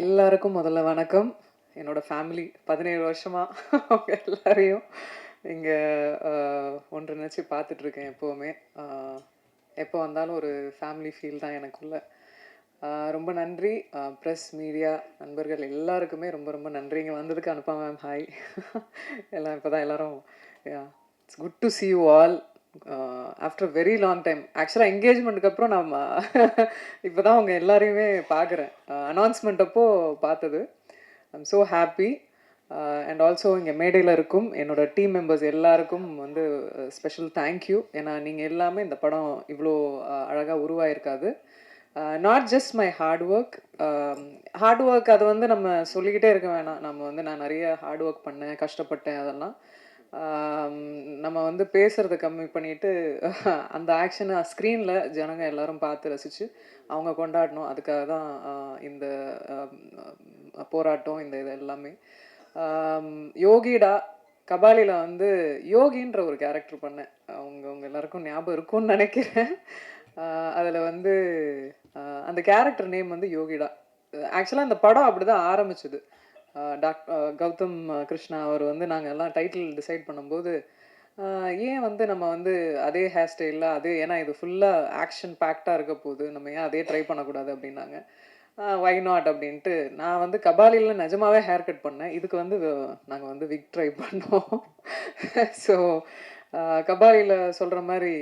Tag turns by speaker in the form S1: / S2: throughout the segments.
S1: எல்லாருக்கும் முதல்ல வணக்கம். என்னோடய ஃபேமிலி பதினேழு வருஷமாக அவங்க எல்லாரையும் இங்கே ஒன்றிணைச்சு பார்த்துட்ருக்கேன் எப்போவுமே. எப்போ வந்தாலும் ஒரு ஃபேமிலி ஃபீல் தான் எனக்குள்ள. ரொம்ப நன்றி. ப்ரெஸ் மீடியா நண்பர்கள் எல்லாருக்குமே ரொம்ப ரொம்ப நன்றி. இங்கே வந்ததுக்கு அனுப்பா மேம் ஹாய் எல்லாம் இப்போ தான் எல்லோரும் it's good to see you all after very long time ஆக்சுவலாக என்கேஜ்மெண்ட்டுக்கு அப்புறம் நான் இப்போ தான் அவங்க எல்லாரையுமே பார்க்குறேன். அனௌன்ஸ்மெண்ட் uh, அப்போ பார்த்தது. I'm so happy and also இங்கே மேடையில் இருக்கும் என்னோட டீம் மெம்பர்ஸ் எல்லாருக்கும் வந்து uh, ஸ்பெஷல் தேங்க்யூ ஏன்னா நீங்கள் எல்லாமே இந்த படம் இவ்வளோ uh, அழகாக உருவாயிருக்காது. Not just my hard work hard work அது வந்து நம்ம சொல்லிக்கிட்டே இருக்க வேணாம். நம்ம வந்து நான் நிறைய ஹார்ட் ஒர்க் பண்ணேன் கஷ்டப்பட்டேன் அதெல்லாம். நம்ம வந்து பேசுறதை கம்மி பண்ணிட்டு அந்த ஆக்ஷனை ஸ்க்ரீனில் ஜனங்க எல்லாரும் பார்த்து ரசித்து அவங்க கொண்டாடணும். அதுக்காக தான் இந்த போராட்டம் இந்த இது எல்லாமே. யோகிடா கபாலியில் வந்து யோகின்ற ஒரு கேரக்டர் பண்ணேன். அவங்க அவங்க எல்லாருக்கும் ஞாபகம் இருக்கும்னு நினைக்கிறேன். அதில் வந்து அந்த கேரக்டர் நேம் வந்து யோகிடா. ஆக்சுவலாக அந்த படம் அப்படி தான் ஆரம்பிச்சது. டாக் கௌதம் கிருஷ்ணா அவர் வந்து நாங்கள் எல்லாம் டைட்டில் டிசைட் பண்ணும்போது ஏன் வந்து நம்ம வந்து அதே ஹேர் ஸ்டைலில் அதே ஏன்னா இது ஃபுல்லாக ஆக்ஷன் பேக்டாக இருக்க போகுது நம்ம ஏன் அதே ட்ரை பண்ணக்கூடாது அப்படின்னாங்க. வை நாட் அப்படின்ட்டு நான் வந்து கபாலியில் நிஜமாவே ஹேர் கட் பண்ணேன். இதுக்கு வந்து நாங்கள் வந்து விக் ட்ரை பண்ணோம். ஸோ கபாலியில் சொல்கிற மாதிரி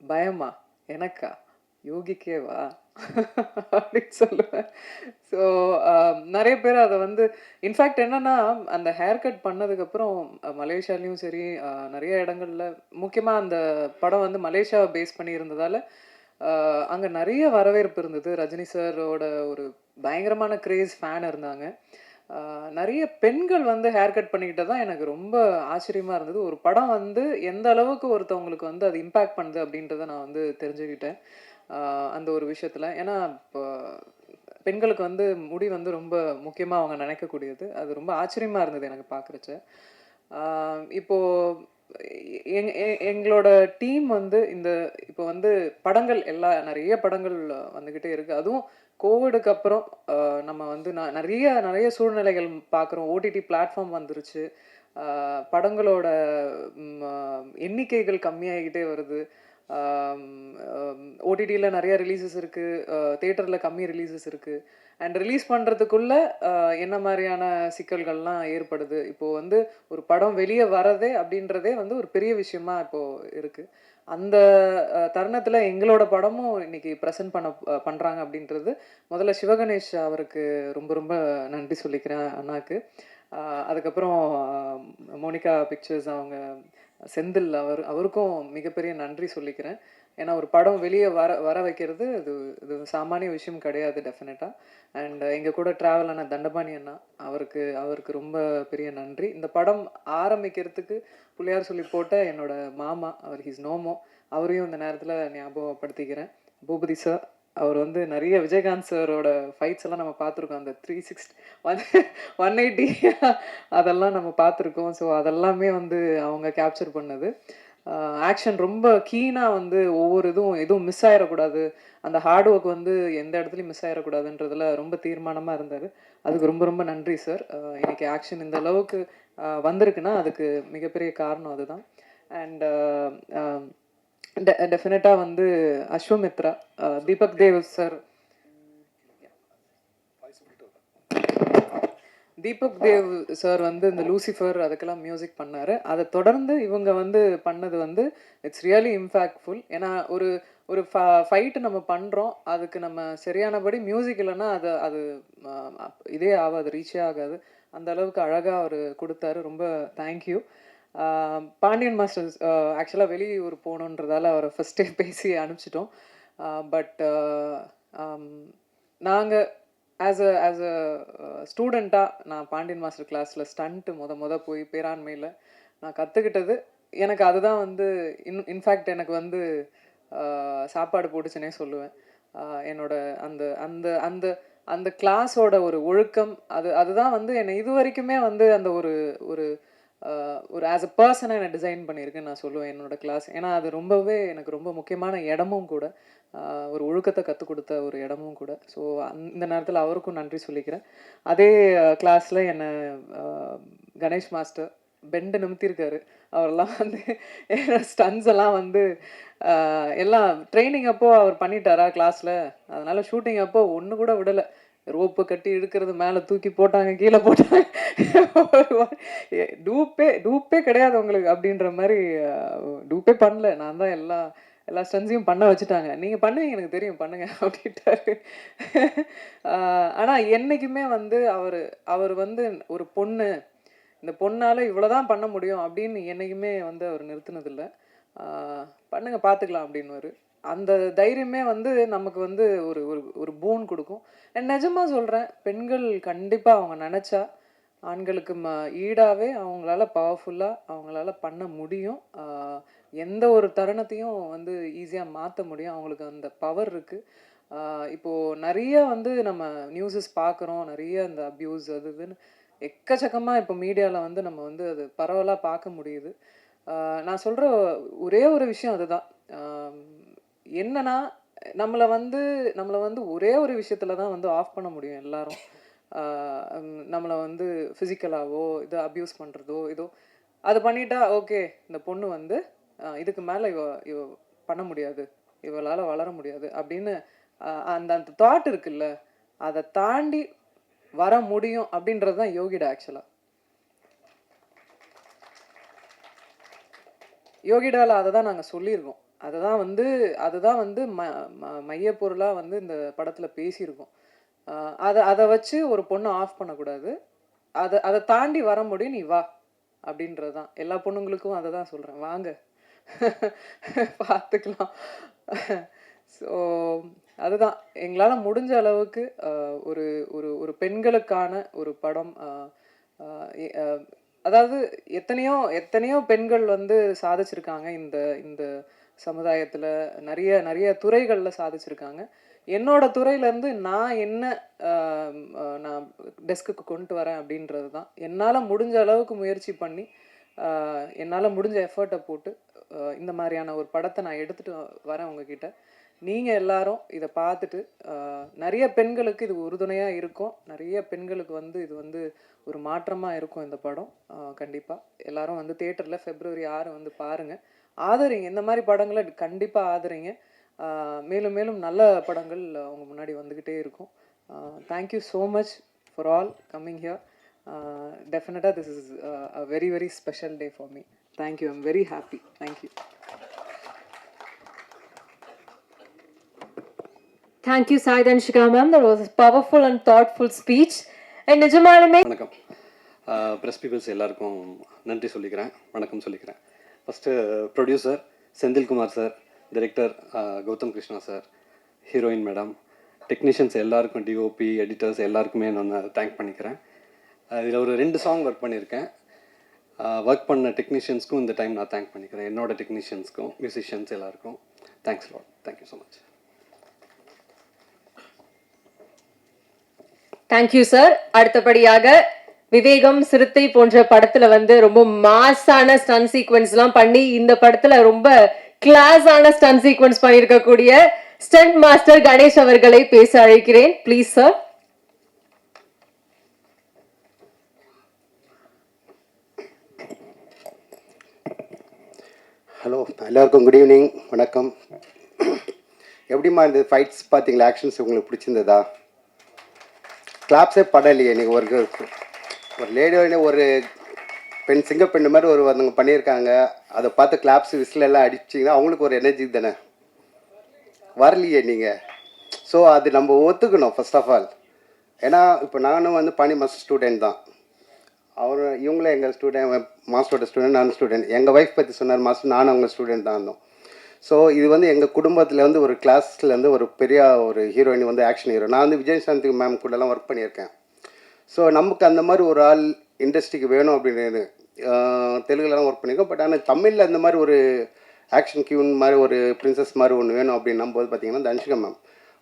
S1: பயமா? எனக்கா? யோகிக்கேவா? அப்படின்னு சொல்லுவேன். ஸோ um, நிறைய பேர் அதை வந்து இன்ஃபேக்ட் என்னன்னா அந்த ஹேர் கட் பண்ணதுக்கப்புறம் மலேசியாலையும் சரி நிறைய இடங்கள்ல முக்கியமாக அந்த படம் வந்து மலேசியாவை பேஸ் பண்ணி அங்கே நிறைய வரவேற்பு இருந்தது. ரஜினி சாரோட ஒரு பயங்கரமான கிரேஸ் ஃபேன் இருந்தாங்க. நிறைய பெண்கள் வந்து ஹேர் கட் பண்ணிக்கிட்டு தான் எனக்கு ரொம்ப ஆச்சரியமா இருந்தது. ஒரு படம் வந்து எந்த அளவுக்கு ஒருத்தவங்களுக்கு வந்து அது இம்பேக்ட் பண்ணுது அப்படின்றத நான் வந்து தெரிஞ்சுக்கிட்டேன். அந்த ஒரு விஷயத்தில். ஏன்னா இப்போ பெண்களுக்கு வந்து முடி வந்து ரொம்ப முக்கியமாக அவங்க நினைக்கக்கூடியது. அது ரொம்ப ஆச்சரியமாக இருந்தது எனக்கு பார்க்குறச்ச இப்போது எங் எங்களோட டீம் வந்து இந்த இப்போ வந்து படங்கள் எல்லா நிறைய படங்கள் வந்துக்கிட்டே இருக்குது அதுவும் கோவிடுக்கு அப்புறம் நம்ம வந்து நான் நிறைய நிறைய சூழ்நிலைகள் பார்க்குறோம் ஓடிடி பிளாட்ஃபார்ம் வந்துருச்சு. படங்களோட எண்ணிக்கைகள் கம்மியாகிக்கிட்டே வருது. ஓடிடியில் நிறைய ரிலீசஸ் இருக்குது தேட்டரில் கம்மி ரிலீசஸ் இருக்குது அண்ட் ரிலீஸ் பண்ணுறதுக்குள்ள என்ன மாதிரியான சிக்கல்கள்லாம் ஏற்படுது? இப்போது வந்து ஒரு படம் வெளியே வரதே அப்படின்றதே வந்து ஒரு பெரிய விஷயமா இப்போது இருக்குது அந்த தருணத்தில் எங்களோட படமும் இன்னைக்கு ப்ரெசென்ட் பண்ண பண்ணுறாங்க அப்படின்றது முதல்ல சிவகணேஷ் அவருக்கு ரொம்ப ரொம்ப நன்றி சொல்லிக்கிறேன் அண்ணாக்கு. அதுக்கப்புறம் மோனிகா பிக்சர்ஸ் அவங்க செந்தில் அவர் அவருக்கும் மிகப்பெரிய நன்றி சொல்லிக்கிறேன். ஏன்னா ஒரு படம் வெளியே வர வர வைக்கிறது இது இது சாமானிய விஷயம் கிடையாது டெஃபினட்டாக அண்ட் எங்கள் கூட ட்ராவல் ஆன தண்டபாணி அண்ணா அவருக்கு அவருக்கு ரொம்ப பெரிய நன்றி. இந்த படம் ஆரம்பிக்கிறதுக்கு பிள்ளையார் சொல்லி போட்ட என்னோட மாமா அவர் ஹிஸ் நோமோ அவரையும் இந்த நேரத்தில் ஞாபகப்படுத்திக்கிறேன். பூபதி சார் அவர் வந்து நிறைய விஜயகாந்த் சாரோட ஃபைட்ஸ் எல்லாம் நம்ம பார்த்துருக்கோம். அந்த three sixty one one eighty அதெல்லாம் நம்ம பார்த்துருக்கோம். ஸோ அதெல்லாமே வந்து அவங்க கேப்சர் பண்ணது. ஆக்ஷன் ரொம்ப கீனாக வந்து ஒவ்வொரு இதுவும் எதுவும் மிஸ் ஆகிடக்கூடாது அந்த ஹார்ட் ஒர்க் வந்து எந்த இடத்துலையும் மிஸ் ஆகிடக்கூடாதுன்றதுல ரொம்ப தீர்மானமாக இருந்தார். அதுக்கு ரொம்ப ரொம்ப நன்றி சார் இன்னைக்கு ஆக்ஷன் இந்த அளவுக்கு வந்திருக்குன்னா அதுக்கு மிகப்பெரிய காரணம் அதுதான். அண்ட் டெஃபினட்டாக வந்து அஸ்வமித்ரா தீபக் தேவ் சார் தீபக் தேவ் சார் வந்து இந்த லூசிஃபர் அதுக்கெல்லாம் மியூசிக் பண்ணார். அதை தொடர்ந்து இவங்க வந்து பண்ணது வந்து இட்ஸ் ரியலி இம்பாக்ட்ஃபுல் ஏன்னா ஒரு ஒரு ஃபைட்டு நம்ம பண்ணுறோம் அதுக்கு நம்ம சரியானபடி மியூசிக் இல்லைன்னா அது அது இதே ஆகாது ரீச்சே ஆகாது. அந்த அளவுக்கு அழகாக அவர் கொடுத்தாரு. ரொம்ப தேங்க்யூ பாண்டியன் மாஸ்டர்ஸ் ஆக்சுவலாக வெளியூர் போகணுன்றதால அவரை ஃபஸ்ட்டே பேசி அனுப்பிச்சிட்டோம். பட் நாங்கள் ஆஸ் அ ஆஸ் அ ஸ்டூடெண்ட்டாக நான் பாண்டியன் மாஸ்டர் கிளாஸில் ஸ்டண்ட்டு முத முத போய் பேராண்மையில் நான் கற்றுக்கிட்டது எனக்கு அதுதான் வந்து இன் இன்ஃபேக்ட் எனக்கு வந்து சாப்பாடு போட்டுச்சுனே சொல்லுவேன். என்னோட அந்த அந்த அந்த அந்த கிளாஸோட ஒரு ஒழுக்கம் அது அதுதான் வந்து என்னை இது வரைக்குமே வந்து அந்த ஒரு ஒரு ஒரு ஆஸ் அ பர்சனாக என்னை டிசைன் பண்ணியிருக்கேன் நான் சொல்லுவேன் என்னோட கிளாஸ் ஏன்னா அது ரொம்பவே எனக்கு ரொம்ப முக்கியமான இடமும் கூட. ஒரு ஒழுக்கத்தை கற்றுக் கொடுத்த ஒரு இடமும் கூட. ஸோ இந்த நேரத்தில் அவருக்கும் நன்றி சொல்லிக்கிறேன். அதே கிளாஸில் என்னை கணேஷ் மாஸ்டர் பெண்டை நிமித்திருக்காரு. அவரெல்லாம் வந்து ஸ்டன்ஸ் எல்லாம் வந்து எல்லாம் ட்ரைனிங் அப்போ அவர் பண்ணிட்டாரா கிளாஸில் அதனால் ஷூட்டிங் அப்போது ஒன்று கூட விடலை. ரோப்பு கட்டி இழுக்கிறது மேலே தூக்கி போட்டாங்க கீழே போட்டாங்க. டூப்பே டூப்பே கிடையாது உங்களுக்கு அப்படின்ற மாதிரி டூப்பே பண்ணல. நான் தான் எல்லா எல்லா ஸ்டன்ஸையும் பண்ண வச்சுட்டாங்க. நீங்கள் பண்ணுவீங்க எனக்கு தெரியும். பண்ணுங்க அப்படின்ட்டாரு. ஆனால் என்றைக்குமே வந்து அவர் அவர் வந்து ஒரு பொண்ணு இந்த பொண்ணால் இவ்வளோதான் பண்ண முடியும் அப்படின்னு என்றைக்குமே வந்து அவர் நிறுத்தினதில்லை. பண்ணுங்க பார்த்துக்கலாம் அப்படின்னுவாரு. அந்த தைரியமே வந்து நமக்கு வந்து ஒரு ஒரு ஒரு பூன் கொடுக்கும். நான் நிஜமாக சொல்கிறேன் பெண்கள் கண்டிப்பாக அவங்க நினச்சா ஆண்களுக்கு ம ஈடாகவே அவங்களால பவர்ஃபுல்லாக அவங்களால பண்ண முடியும். எந்த ஒரு தருணத்தையும் வந்து ஈஸியாக மாற்ற முடியும். அவங்களுக்கு அந்த பவர் இருக்குது இப்போது நிறைய வந்து நம்ம நியூஸஸ் பார்க்குறோம் நிறைய அந்த அப்யூஸ் அது இதுன்னு எக்கச்சக்கமாக இப்போ மீடியாவில் வந்து நம்ம வந்து அது பரவலாக பார்க்க முடியுது. நான் சொல்கிற ஒரே ஒரு விஷயம் அதுதான். என்னன்னா நம்மளை வந்து நம்மளை வந்து ஒரே ஒரு விஷயத்துல தான் வந்து ஆஃப் பண்ண முடியும் எல்லாரும். நம்மளை வந்து ஃபிசிக்கலாவோ இதை அப்யூஸ் பண்ணுறதோ இதோ அதை பண்ணிட்டா ஓகே இந்த பொண்ணு வந்து இதுக்கு மேலே இவ இவ பண்ண முடியாது. இவளால் வளர முடியாது. அப்படின்னு அந்த அந்த தாட் இருக்குல்ல அதை தாண்டி வர முடியும் அப்படின்றது தான் யோகிடா ஆக்சுவலாக யோகிடால அதை தான் நாங்கள் சொல்லியிருக்கோம். அதை தான் வந்து அதுதான் வந்து ம ம- மையப்பொருளாக வந்து இந்த படத்தில் பேசியிருக்கோம். அதை அதை வச்சு ஒரு பொண்ணை ஆஃப் பண்ணக்கூடாது. அதை அதை தாண்டி வர முடியும் நீ வா அப்படின்றது தான் எல்லா பொண்ணுங்களுக்கும் அதை தான் சொல்கிறேன் வாங்க. பார்த்துக்கலாம். ஸோ அதுதான். எங்களால் முடிஞ்ச அளவுக்கு ஆஹ் ஒரு ஒரு ஒரு பெண்களுக்கான ஒரு படம் ஆஹ் அதாவது எத்தனையோ எத்தனையோ பெண்கள் வந்து சாதிச்சிருக்காங்க இந்த இந்த சமுதாயத்தில் நிறைய நிறைய துறைகளில் சாதிச்சிருக்காங்க. என்னோட துறையிலேருந்து நான் என்ன நான் டெஸ்க்குக்கு கொண்டு வரேன் அப்படின்றது தான். என்னால் முடிஞ்ச அளவுக்கு முயற்சி பண்ணி என்னால் முடிஞ்ச எஃபர்ட்டை போட்டு இந்த மாதிரியான ஒரு படத்தை நான் எடுத்துகிட்டு வரேன் உங்ககிட்ட. நீங்கள் எல்லாரும் இதை பார்த்துட்டு நிறைய பெண்களுக்கு இது உறுதுணையாக இருக்கும். நிறைய பெண்களுக்கு வந்து இது வந்து ஒரு மாற்றமாக இருக்கும் இந்த படம். கண்டிப்பாக எல்லாரும் வந்து தேட்டரில் ஃபெப்ரவரி ஆறு வந்து பாருங்கள் ஆதரிங்க. இந்த மாதிரி படங்களை கண்டிப்பாக ஆதரிங்க. மேலும் மேலும் நல்ல படங்கள் அவங்க முன்னாடி வந்துக்கிட்டே இருக்கும். Thank you so much for all coming here டெஃபினட்டாக this is a very very special day for me thank you I'm very happy thank you
S2: Thank you, Sai Danshika ma'am. That was a powerful and thoughtful speech. And நிஜமாலுமே
S3: வணக்கம். Press peoples எல்லாருக்கும் நன்றி சொல்லிக்கிறேன். வணக்கம் சொல்லிக்கிறேன். First producer Senthilkumar sir director Gautham Krishna sir heroine madam technicians எல்லாருக்கும் DOP editors எல்லாருக்குமே நான் uh, தேங்க் பண்ணிக்கிறேன். Uh, இதில் ஒரு ரெண்டு சாங் ஒர்க் பண்ணியிருக்கேன் ஒர்க் uh, பண்ண டெக்னீஷியன்ஸ்க்கும் இந்த டைம் நான் தேங்க் பண்ணிக்கிறேன். என்னோட டெக்னீஷியன்ஸ்க்கும் மியூசிஷியன்ஸ் எல்லாருக்கும். Thanks lot thank you so much
S2: thank you sir அடுத்தபடியாக விவேகம் சிறுத்தை போன்ற படத்துல வந்து ரொம்ப மாஸான ஸ்டன் சீக்வன்ஸ் எல்லாம் பண்ணி இந்த படத்துல ரொம்ப கிளாஸான ஸ்டன் சீக்வன்ஸ் பண்ணியிருக்கக்கூடிய ஸ்டன்ட் மாஸ்டர் கணேஷ் அவர்களை பேச அழைக்கிறேன். ப்ளீஸ் சார்
S4: ஹலோ எல்லாருக்கும் குட் ஈவினிங் வணக்கம். எப்படிம்மா இந்த ஃபைட்ஸ் பார்த்தீங்களா? ஆக்ஷன்ஸ் உங்களுக்கு பிடிச்சிருந்ததா? கிளாப்ஸே படலையே நீங்கள் ஒரு ஒரு லேடியோட ஒரு பெண் சிங்க பெண்ணு மாதிரி ஒரு ஒருத்தவங்க பண்ணியிருக்காங்க. அதை பார்த்து கிளாப்ஸ் விசில் எல்லாம் அடிச்சிங்கன்னா அவங்களுக்கு ஒரு எனர்ஜி தானே? வரலையே நீங்கள் ஸோ அது நம்ம ஒத்துக்கணும் ஃபர்ஸ்ட் ஆஃப் ஆல் ஏன்னா இப்போ நானும் வந்து பனி மாஸ்டர் ஸ்டூடெண்ட் தான். அவர் இவங்களும் எங்கள் ஸ்டூடெண்ட் மாஸ்டரோட ஸ்டூடெண்ட் நான் ஸ்டூடெண்ட் எங்கள் ஒய்ஃப் பற்றி சொன்னார் மாஸ்டர் நானும் அவங்க ஸ்டூடெண்ட் தான் இருந்தோம். ஸோ இது வந்து எங்கள் குடும்பத்தில் வந்து ஒரு கிளாஸ்லேருந்து ஒரு பெரிய ஒரு ஹீரோயின் வந்து ஆக்ஷன் ஹீரோ நான் வந்து விஜய் சாந்தி மேம் கூடலாம் ஒர்க் பண்ணியிருக்கேன். ஸோ நமக்கு அந்த மாதிரி ஒரு ஆள் இண்டஸ்ட்ரிக்கு வேணும் அப்படின்னு தெலுங்குலலாம் ஒர்க் பண்ணியிருக்கோம் பட் ஆனால் தமிழில் அந்த மாதிரி ஒரு ஆக்ஷன் கியூன் மாதிரி ஒரு பிரின்சஸ் மாதிரி ஒன்று வேணும் அப்படின்னும் போது பார்த்தீங்கன்னா தனுஷிகா மேம்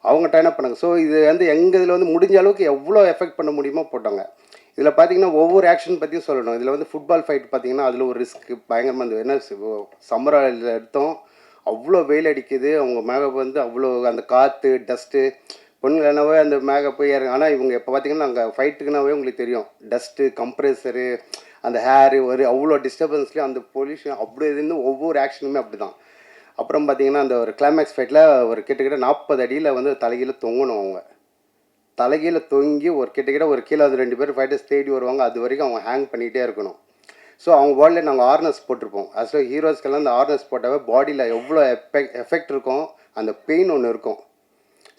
S4: அவங்க என்ன பண்ணாங்க? ஸோ இது வந்து எங்கள் இதில் வந்து முடிஞ்ச அளவுக்கு எவ்வளோ எஃபெக்ட் பண்ண முடியுமோ போட்டாங்க. இதில் பார்த்தீங்கன்னா ஒவ்வொரு ஆக்ஷன் பற்றியும் சொல்லணும். இதில் வந்து ஃபுட்பால் ஃபைட் பார்த்தீங்கன்னா அதில் ஒரு ரிஸ்க் பயங்கரமாக இருந்தது. என்ன சம்மரால் எடுத்தோம். அவ்வளோ வெயில் அடிக்குது. அவங்க மேகப் வந்து அவ்வளோ அந்த காற்று டஸ்ட்டு பொண்ணுங்கனாவே அந்த மேக்கப் இறங்க. ஆனால் இவங்க இப்போ பார்த்தீங்கன்னா அங்கே ஃபைட்டுக்குனாவே உங்களுக்கு தெரியும். டஸ்ட்டு கம்ப்ரெசரு அந்த ஹேரு ஒரு அவ்வளோ டிஸ்டர்பன்ஸ்லேயும் அந்த பொல்யூஷன் அப்படி இருந்து ஒவ்வொரு ஆக்ஷனுமே அப்படி தான் அப்புறம் பார்த்தீங்கன்னா அந்த ஒரு கிளைமேக்ஸ் ஃபைட்டில் ஒரு கிட்டக்கிட்ட நாற்பது அடியில் வந்து தலைகீழ தொங்கணும் அவங்க. தலைகீழ தொங்கி ஒரு கிட்டக்கிட்ட ஒரு கீழே அது ரெண்டு பேர் ஃபைட்டர்ஸ் தேடி வருவாங்க. அது வரைக்கும் அவங்க ஹேங் பண்ணிகிட்டே இருக்கணும். ஸோ அவங்க பாடியில் நாங்கள் ஆர்னஸ் போட்டிருப்போம். ஆக்சுவலாக ஹீரோஸ்க்கெல்லாம் அந்த ஆர்னஸ் போட்டாவே பாடியில் எவ்வளோ எஃபெக்ட் எஃபெக்ட் இருக்கும் அந்த பெயின் ஒன்று இருக்கும்.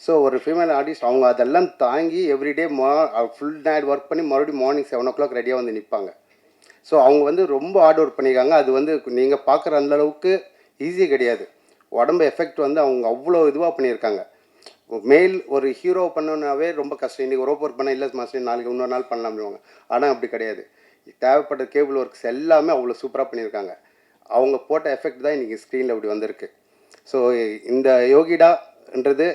S4: ஸோ ஒரு ஃபீமேல் ஆர்டிஸ்ட் அவங்க அதெல்லாம் தாங்கி எவ்ரிடே மா ஃபுல் நைட் ஒர்க் பண்ணி மறுபடியும் மார்னிங் செவன் ஓ கிளாக் ரெடியாக வந்து நிற்பாங்க ஸோ அவங்க வந்து ரொம்ப ஹார்ட் ஒர்க் பண்ணியிருக்காங்க அது வந்து நீங்கள் பார்க்குற அந்த அளவுக்கு ஈஸி கிடையாது. உடம்பு எஃபெக்ட் வந்து அவங்க அவ்வளோ இதுவாக பண்ணியிருக்காங்க மேல் ஒரு ஹீரோ பண்ணோன்னாவே ரொம்ப கஷ்டம். இன்றைக்கி ரோப் ஒர்க் பண்ண இல்லை மாஸ்டர் நாளைக்கு இன்னொரு நாள் பண்ணலாம் அப்படிவாங்க ஆனால் அப்படி கிடையாது. தேவைப்பட்ட கேபிள் ஒர்க்ஸ் எல்லாமே அவ்வளோ சூப்பராக பண்ணியிருக்காங்க அவங்க போட்ட எஃபெக்ட் தான் இன்றைக்கி ஸ்க்ரீனில் இப்படி வந்திருக்கு. ஸோ இந்த யோகிடான்றது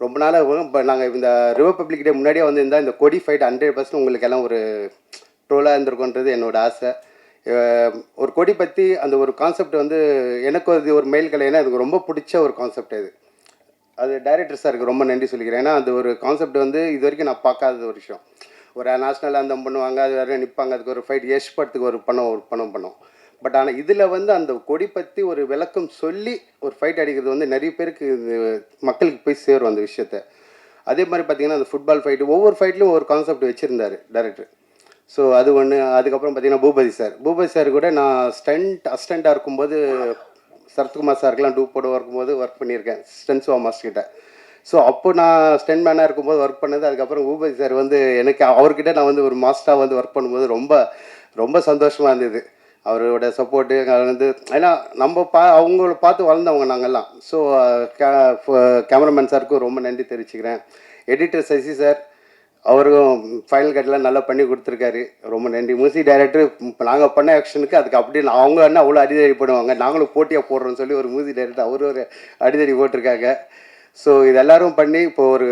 S4: ரொம்ப நாளாக இப்போ நாங்கள் இந்த ரிபப்ளிக் டே முன்னாடியே வந்திருந்தால் இந்த கொடி ஃபைட் ஹண்ட்ரட் பர்சன்ட் உங்களுக்கு எல்லாம் ஒரு ட்ரோலாக இருந்திருக்குன்றது என்னோட ஆசை. ஒரு கொடி பற்றி அந்த ஒரு கான்செப்ட் வந்து எனக்கு அது ஒரு மெயில் கலைன்னா எனக்கு ரொம்ப பிடிச்ச ஒரு கான்செப்ட் அது. அது டைரக்டர் சாருக்கு ரொம்ப நன்றி சொல்லிக்கிறேன். ஏன்னா அந்த ஒரு கான்செப்ட் வந்து இது வரைக்கும் நான் பார்க்காத ஒரு விஷயம். ஒரு நேஷ்னல் அந்த பண்ணுவாங்க அது வேறு நிற்பாங்க அதுக்கு ஒரு ஃபைட் யஷ் படத்துக்கு ஒரு பணம் ஒரு பணம் பண்ணோம். பட் ஆனால் இதில் வந்து அந்த கொடி பற்றி ஒரு விளக்கம் சொல்லி ஒரு ஃபைட் அடிக்கிறது வந்து நிறைய பேருக்கு இது மக்களுக்கு போய் சேரும் அந்த விஷயத்த. அதே மாதிரி பார்த்தீங்கன்னா அந்த ஃபுட்பால் ஃபைட்டு ஒவ்வொரு ஃபைட்லையும் ஒரு கான்செப்ட் வச்சுருந்தாரு டேரக்டர் ஸோ அது ஒன்று அதுக்கப்புறம் பார்த்தீங்கன்னா பூபதி சார் பூபதி சார் கூட நான் ஸ்டண்ட் அஸ்டண்ட்டாக இருக்கும்போது சரத்குமார் சாருக்கெலாம் டூ போட இருக்கும்போது ஒர்க் பண்ணியிருக்கேன். ஸ்டென்சுவா மாஸ்டர் கிட்ட. ஸோ அப்போ நான் ஸ்டென் மேனாக இருக்கும்போது ஒர்க் பண்ணது. அதுக்கப்புறம் பூபதி சார் வந்து எனக்கு அவர்கிட்ட நான் வந்து ஒரு மாஸ்டராக வந்து ஒர்க் பண்ணும்போது ரொம்ப ரொம்ப சந்தோஷமாக இருந்தது. அவரோட சப்போர்ட்டு வந்து ஏன்னா நம்ம பா அவங்கள பார்த்து வளர்ந்தவங்க நாங்கள்லாம் ஸோ கேமராமேன் சாருக்கும் ரொம்ப நன்றி தெரிவிச்சுக்கிறேன். எடிட்டர் சசி சார் அவரும் ஃபைனல் கட்டெலாம் நல்லா பண்ணி கொடுத்துருக்காரு. ரொம்ப நன்றி. மியூசிக் டைரக்டர் இப்போ நாங்கள் பண்ண ஆக்ஷனுக்கு அதுக்கு அப்படியே அவங்க என்ன அவ்வளோ அடிதடி பண்ணுவாங்க நாங்களும் போட்டியாக போடுறோம்னு சொல்லி ஒரு மியூசிக் டைரக்டர் அவர் ஒரு அடிதடி போட்டிருக்காங்க. ஸோ இது எல்லோரும் பண்ணி இப்போ ஒரு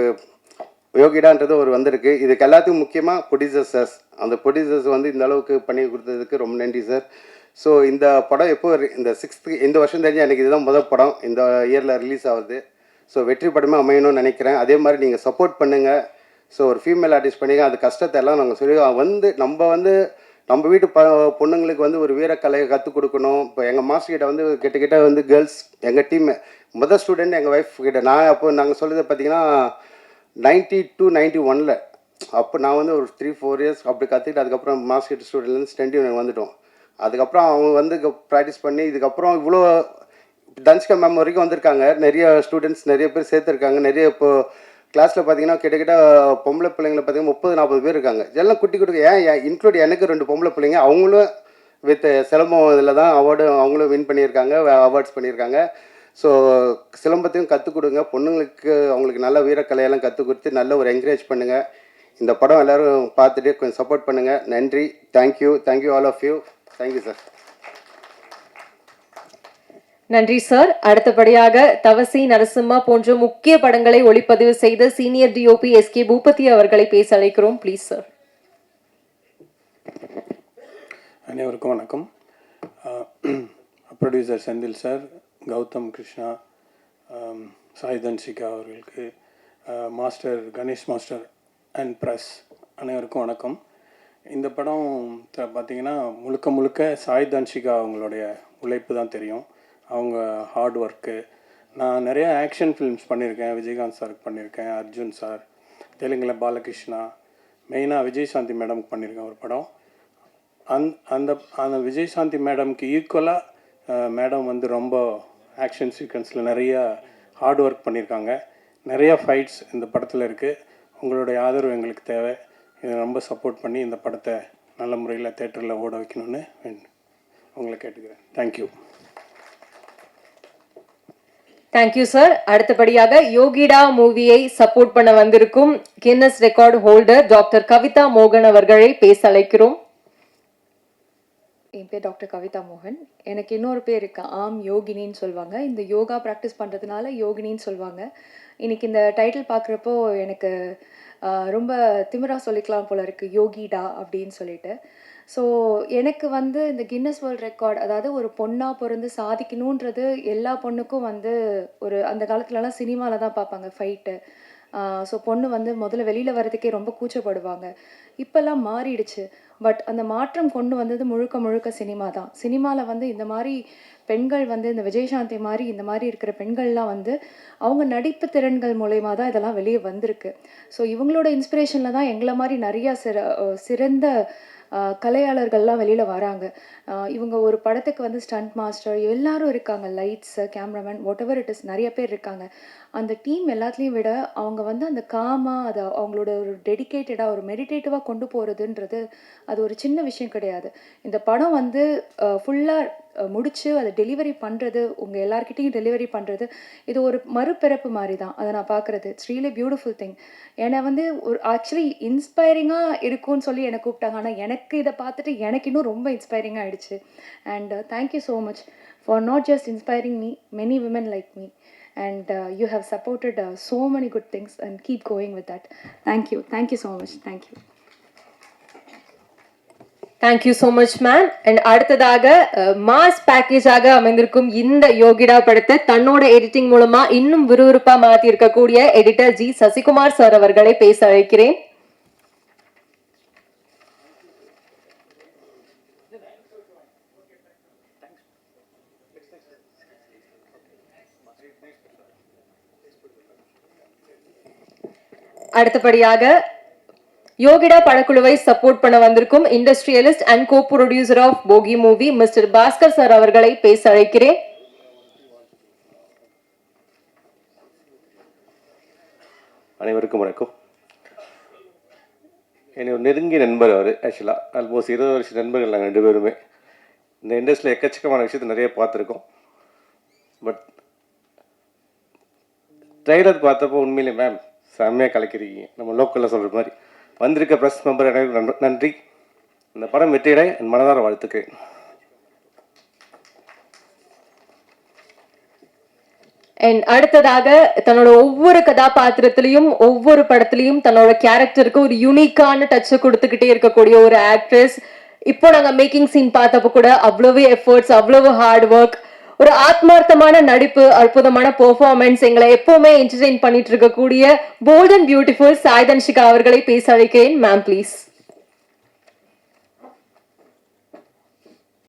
S4: யோகிடான்றது ஒரு வந்திருக்கு. இதுக்கு எல்லாத்துக்கும் முக்கியமாக ப்ரொடியூசர்ஸ் அந்த ப்ரொடியூசர்ஸ் வந்து இந்த அளவுக்கு பண்ணி கொடுத்ததுக்கு ரொம்ப நன்றி சார். ஸோ இந்த படம் எப்போ இந்த சிக்ஸ்த்து இந்த வருஷம் தெரிஞ்சு எனக்கு இதுதான் முதல் படம். இந்த இயரில் ரிலீஸ் ஆகுது. ஸோ வெற்றி படமே அமையணும்னு நினைக்கிறேன். அதே மாதிரி நீங்கள் சப்போர்ட் பண்ணுங்கள் ஸோ ஒரு ஃபீமேல் ஆர்டிஸ்ட் பண்ணிங்க. அது கஷ்டத்தை எல்லாம் நாங்கள் சொல்லி வந்து நம்ம வந்து நம்ம வீட்டு ப பொண்ணுங்களுக்கு வந்து ஒரு வீரக்கலையை கற்றுக் கொடுக்கணும். இப்போ எங்கள் மாஸ்டர் கிட்ட வந்து கிட்டக்கிட்ட வந்து கேர்ள்ஸ் எங்கள் டீம் முதல் ஸ்டூடெண்ட் எங்கள் ஒய்ஃப் கிட்ட நான் அப்போ நாங்கள் சொல்லுறது பார்த்தீங்கன்னா நைன்ட்டி டூ நைன்ட்டி ஒனில் அப்போ நான் வந்து ஒரு த்ரீ ஃபோர் இயர்ஸ் அப்படி கற்றுக்கிட்டு அதுக்கப்புறம் மாஸ்டர் ஸ்டூடெண்ட்லேருந்து ஸ்டென்டி வந்துட்டோம். அதுக்கப்புறம் அவங்க வந்து ப்ராக்டிஸ் பண்ணி இதுக்கப்புறம் இவ்வளோ தன்ஸ்கா மேம் வரைக்கும் வந்திருக்காங்க. நிறைய ஸ்டூடெண்ட்ஸ் நிறைய பேர் சேர்த்துருக்காங்க. நிறைய இப்போ கிளாஸில் பார்த்தீங்கன்னா கிட்டக்கிட்ட பொம்பளை பிள்ளைங்களை பார்த்தீங்கன்னா முப்பது நாற்பது பேர் இருக்காங்க. எல்லாம் குட்டி குட்டி ஏன் இன்க்ளூட் எனக்கு ரெண்டு பொம்பளை பிள்ளைங்க. அவங்களும் வித் சிலம்பம் இதில் தான் அவார்டு அவங்களும் வின் பண்ணியிருக்காங்க அவார்ட்ஸ் பண்ணியிருக்காங்க. ஸோ சிலம்பத்தையும் கற்றுக் கொடுங்க. பொண்ணுங்களுக்கு அவங்களுக்கு நல்ல வீரக்கலையெல்லாம் கற்றுக் கொடுத்து நல்ல ஒரு என்கரேஜ் பண்ணுங்கள் இந்த படம் எல்லோரும் பார்த்துட்டு கொஞ்சம் சப்போர்ட் பண்ணுங்கள் நன்றி. Thank you thank you all of you thank you sir
S2: நன்றி சார் அடுத்தபடியாக தவசி நரசிம்மா போன்ற முக்கிய படங்களை ஒளிப்பதிவு செய்த senior DOP S K Boopathy அவர்களை பேச அழைக்கிறோம். ப்ளீஸ் சார்
S5: அனைவருக்கும் வணக்கம். ப்ரொடியூசர் செந்தில் சார் கௌதம் கிருஷ்ணா சாய் தன்சிகா அவர்களுக்கு master Ganesh master and press அனைவருக்கும் வணக்கம். இந்த படம் பார்த்திங்கன்னா பார்த்தீங்கன்னா முழுக்க முழுக்க சாய் தன்சிகா அவங்களுடைய உழைப்பு தான் தெரியும். அவங்க ஹார்ட் ஒர்க்கு நான் நிறைய ஆக்ஷன் ஃபிலிம்ஸ் பண்ணியிருக்கேன். விஜயகாந்த் சாருக்கு பண்ணியிருக்கேன் அர்ஜுன் சார் தெலுங்கில் பாலகிருஷ்ணா மெயினாக விஜயசாந்தி மேடம்க்கு பண்ணியிருக்கேன் ஒரு படம். அந் அந்த அந்த விஜயசாந்தி மேடம்க்கு ஈக்குவலாக மேடம் வந்து ரொம்ப ஆக்ஷன் சீக்வன்ஸில் நிறைய ஹார்ட் ஒர்க் பண்ணியிருக்காங்க நிறையா ஃபைட்ஸ் இந்த படத்தில் இருக்குது உங்களுடைய ஆதரவு எங்களுக்கு தேவை. இதை ரொம்ப சப்போர்ட் பண்ணி இந்த படத்தை நல்ல முறையில் தேட்டரில் ஓட வைக்கணும்னு வேண்டு- உங்களை கேட்டுக்கிறேன். தேங்க்யூ
S2: தேங்க்யூ சார் அடுத்தபடியாக யோகிடா மூவியை சப்போர்ட் பண்ண வந்திருக்கும் Guinness record holder doctor Kavitha மோகன் அவர்களை பேச அழைக்கிறோம்.
S6: என் பேர் டாக்டர் கவிதா மோகன். எனக்கு இன்னொரு பேர் இருக்கு ஆம் யோகினின்னு சொல்லுவாங்க. இந்த யோகா ப்ராக்டிஸ் பண்ணுறதுனால யோகினின்னு சொல்லுவாங்க. இன்னைக்கு இந்த டைட்டில் பார்க்குறப்போ எனக்கு ரொம்ப திமிரா சொல்லிக்கலாம் போல இருக்குது யோகிடா அப்படின்னு சொல்லிட்டு. ஸோ எனக்கு வந்து இந்த கின்னஸ் வேர்ல்ட் ரெக்கார்ட் அதாவது ஒரு பொண்ணாக பிறந்து சாதிக்கணுன்றது எல்லா பொண்ணுக்கும் வந்து ஒரு அந்த காலத்துலலாம் சினிமாவில் தான் பார்ப்பாங்க ஃபைட்டு ஸோ பொண்ணு வந்து முதல்ல வெளியில் வர்றதுக்கே ரொம்ப கூச்சப்படுவாங்க. இப்போல்லாம் மாறிடுச்சு. பட் அந்த மாற்றம் கொண்டு வந்தது முழுக்க முழுக்க சினிமா தான். சினிமாவில் வந்து இந்த மாதிரி பெண்கள் வந்து இந்த விஜயசாந்தி மாதிரி இந்த மாதிரி இருக்கிற பெண்கள்லாம் வந்து அவங்க நடிப்பு திறன்கள் மூலயமா தான் இதெல்லாம் வெளியே வந்திருக்கு. ஸோ இவங்களோட இன்ஸ்பிரேஷனில் தான் எங்களை மாதிரி நிறையா சிற சிறந்த கலையாளர்கள்லாம் வெளியில் வராங்க. இவங்க ஒரு படத்துக்கு வந்து ஸ்டண்ட் மாஸ்டர் எல்லாரும் இருக்காங்க lights cameraman whatever it is நிறைய பேர் இருக்காங்க. அந்த டீம் எல்லாத்துலேயும் விட அவங்க வந்து அந்த காமாக அதை அவங்களோட ஒரு டெடிகேட்டடாக ஒரு மெடிடேட்டிவாக கொண்டு போகிறதுன்றது அது ஒரு சின்ன விஷயம் கிடையாது. இந்த படம் வந்து ஃபுல்லாக முடித்து அதை டெலிவரி பண்ணுறது உங்கள் எல்லாருக்கிட்டையும் டெலிவரி பண்ணுறது இது ஒரு மறுபிறப்பு மாதிரி தான். அதை நான் பார்க்குறது. இட்ஸ் ரியலி பியூட்டிஃபுல் திங் என்னை வந்து ஒரு ஆக்சுவலி இன்ஸ்பைரிங்காக இருக்கும்னு சொல்லி என்னை கூப்பிட்டாங்க. ஆனால் எனக்கு இதை பார்த்துட்டு எனக்கு இன்னும் ரொம்ப இன்ஸ்பைரிங்காக ஆயிடுச்சு. And thank you so much for not just inspiring me many women like me and you have supported so many good things and keep going with that thank you thank you so much thank you
S2: thank you so much ma'am and அடுத்ததாக uh, mass பேக்கேஜாக அமைந்திருக்கும் இந்த யோகிடா படத்தை தன்னோட editing மூலமா இன்னும் விறுவிறுப்பா மாத்தி இருக்கக்கூடிய எடிட்டர் ஜி சசிகுமார் சார் அவர்களை பேச அழைக்கிறேன். அடுத்தபடியாக யோகிடா படக்குழுவை சப்போர்ட் பண்ண வந்திருக்கும் industrialist and co producer of Bogi movie mister Baskar sir அவர்களை பேச அழைக்கிறேன்.
S7: அனைவருக்கும் வணக்கம். என்னை ஒரு நெருங்கிய நண்பர் அவர் ஆக்சுவலாக ஆல்மோஸ்ட் இருபது வருஷம் நண்பர்கள் நாங்கள் ரெண்டு பேருமே. இந்த இண்டஸ்ட்ரியில் எக்கச்சக்கமான விஷயத்தை நிறைய பார்த்துருக்கோம். பட் ட்ரெய்லர் பார்த்தப்போ உண்மையிலே மேம் செம்மையாக கலக்கிறீங்க. நம்ம லோக்கலில் சொல்கிற மாதிரி. வந்திருக்க ப்ரெஸ் மெம்பர் அனைவருக்கும் நன்றி. இந்த படம் வெற்றியிட என் மனதார வாழ்த்துக்கிறேன்.
S2: அண்ட் அடுத்ததாக தன்னோட ஒவ்வொரு கதாபாத்திரத்திலையும் ஒவ்வொரு படத்திலையும் தன்னோட கேரக்டருக்கு ஒரு யூனிக்கான டச்சை கொடுத்துக்கிட்டே இருக்கக்கூடிய ஒரு ஆக்ட்ரஸ் இப்போ நாங்கள் மேக்கிங் சீன் பார்த்தப்ப கூட அவ்வளவு எஃபர்ட்ஸ் அவ்வளவு ஹார்ட் ஒர்க் ஒரு ஆத்மார்த்தமான நடிப்பு அற்புதமான பெர்ஃபார்மன்ஸ் எங்களை எப்பவுமே என்டர்டெயின் பண்ணிட்டு இருக்கக்கூடிய போல்ட் அண்ட் பியூட்டிஃபுல் சாய்தன்ஷிகா அவர்களை பேச அழைக்கிறேன். Ma'am please